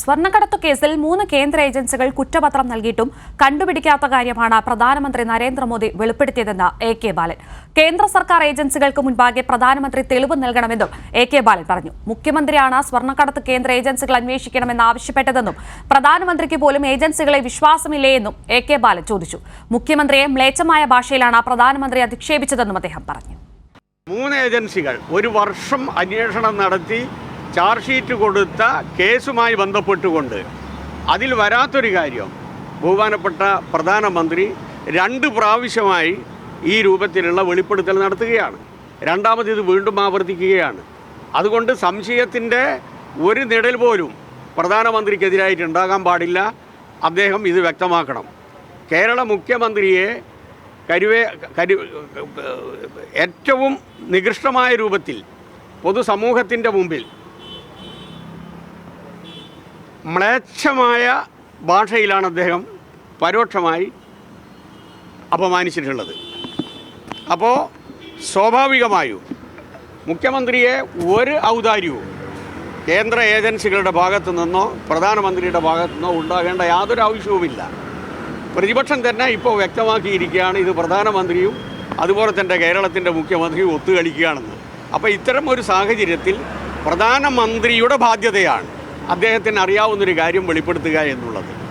സ്വർണക്കടത്തു കേസിൽ മൂന്ന് കേന്ദ്ര ഏജൻസികൾ കുറ്റപത്രം നൽകിയിട്ടും കണ്ടുപിടിക്കാത്ത കാര്യമാണ് പ്രധാനമന്ത്രി നരേന്ദ്രമോദി വെളിപ്പെടുത്തിയതെന്ന് എ കെ ബാലൻ. കേന്ദ്ര സർക്കാർ ഏജൻസികൾക്ക് മുൻപാകെ പ്രധാനമന്ത്രി തെളിവ് നൽകണമെന്നും എ കെ ബാലൻ പറഞ്ഞു. മുഖ്യമന്ത്രിയാണ് സ്വർണക്കടത്ത് കേന്ദ്ര ഏജൻസികൾ അന്വേഷിക്കണമെന്ന് ആവശ്യപ്പെട്ടതെന്നും പ്രധാനമന്ത്രിക്ക് പോലും ഏജൻസികളെ വിശ്വാസമില്ലേ എന്നും എ കെ ബാലൻ ചോദിച്ചു. മുഖ്യമന്ത്രിയെ മ്ലേച്ഛമായ ഭാഷയിലാണ് പ്രധാനമന്ത്രി അധിക്ഷേപിച്ചതെന്നും അദ്ദേഹം പറഞ്ഞു. മൂന്ന് ഏജൻസികൾ ഒരു വർഷം അന്വേഷണം നടത്തി ചാർജ് ഷീറ്റ് കൊടുത്ത കേസുമായി ബന്ധപ്പെട്ടുകൊണ്ട് അതിൽ വരാത്തൊരു കാര്യം. ബഹുമാനപ്പെട്ട പ്രധാനമന്ത്രി രണ്ട് പ്രാവശ്യമായി ഈ രൂപത്തിലുള്ള വെളിപ്പെടുത്തൽ നടത്തുകയാണ്. രണ്ടാമത് ഇത് വീണ്ടും ആവർത്തിക്കുകയാണ്. അതുകൊണ്ട് സംശയത്തിന്റെ ഒരു നിഴൽ പോലും പ്രധാനമന്ത്രിക്കെതിരായിട്ട് ഉണ്ടാകാൻ പാടില്ല. അദ്ദേഹം ഇത് വ്യക്തമാക്കണം. കേരള മുഖ്യമന്ത്രിയെ കരുവേ കരു ഏറ്റവും നികൃഷ്ടമായ രൂപത്തിൽ പൊതുസമൂഹത്തിന്റെ മുമ്പിൽ മ്ലേച്ഛമായ ഭാഷയിലാണ് അദ്ദേഹം പരോക്ഷമായി അപമാനിച്ചിട്ടുള്ളത്. അപ്പോൾ സ്വാഭാവികമായും മുഖ്യമന്ത്രിയെ ഒരു ഔദാര്യവും കേന്ദ്ര ഏജൻസികളുടെ ഭാഗത്തു നിന്നോ പ്രധാനമന്ത്രിയുടെ ഭാഗത്തു നിന്നോ ഉണ്ടാകേണ്ട യാതൊരു ആവശ്യവുമില്ല. പ്രതിപക്ഷം തന്നെ ഇപ്പോൾ വ്യക്തമാക്കിയിരിക്കുകയാണ് ഇത് പ്രധാനമന്ത്രിയും അതുപോലെ തന്നെ കേരളത്തിന്റെ മുഖ്യമന്ത്രിയും ഒത്തുകളിക്കുകയാണെന്ന്. അപ്പോൾ ഇത്തരം ഒരു സാഹചര്യത്തിൽ പ്രധാനമന്ത്രിയുടെ ബാധ്യതയാണ് അദ്ദേഹത്തിന് അറിയാവുന്നൊരു കാര്യം വെളിപ്പെടുത്തുക എന്നുള്ളത്.